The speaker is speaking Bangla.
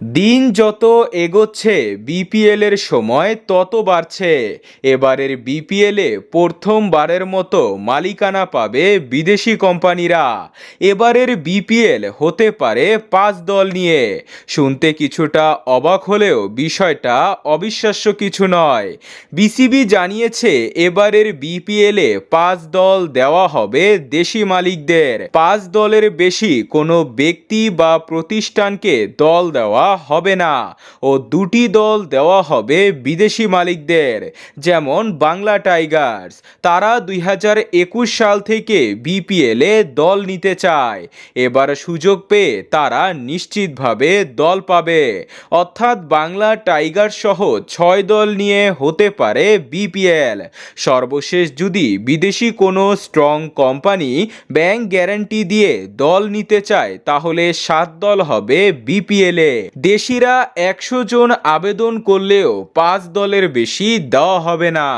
দিন যত এগোচ্ছে বিপিএল এর সময় তত বাড়ছে। এবারের বিপিএলে প্রথমবারের মতো মালিকানা পাবে বিদেশি কোম্পানিরা। এবারের বিপিএল হতে পারে পাঁচ দল নিয়ে। শুনতে কিছুটা অবাক হলেও বিষয়টা অবিশ্বাস্য কিছু নয়। বিসিবি জানিয়েছে, এবারের বিপিএলে পাঁচ দল দেওয়া হবে দেশি মালিকদের। পাঁচ দলের বেশি কোনো ব্যক্তি বা প্রতিষ্ঠানকে দল দেওয়া হবে না। ও দুটি দল দেওয়া হবে বিদেশি মালিকদের, যেমন বাংলা টাইগার্স। তারা দুই হাজার একুশ সাল থেকে বিপিএলে দল নিতে চায়। এবার সুযোগ পেয়ে তারা নিশ্চিতভাবে দল পাবে। অর্থাৎ বাংলা টাইগার সহ ছয় দল নিয়ে হতে পারে বিপিএল। সর্বশেষ যদি বিদেশি কোনো স্ট্রং কোম্পানি ব্যাংক গ্যারান্টি দিয়ে দল নিতে চায়, তাহলে সাত দল হবে বিপিএলে। দেশিরা একশো জন আবেদন করলেও পাঁচ দলের বেশি দেওয়া হবে না।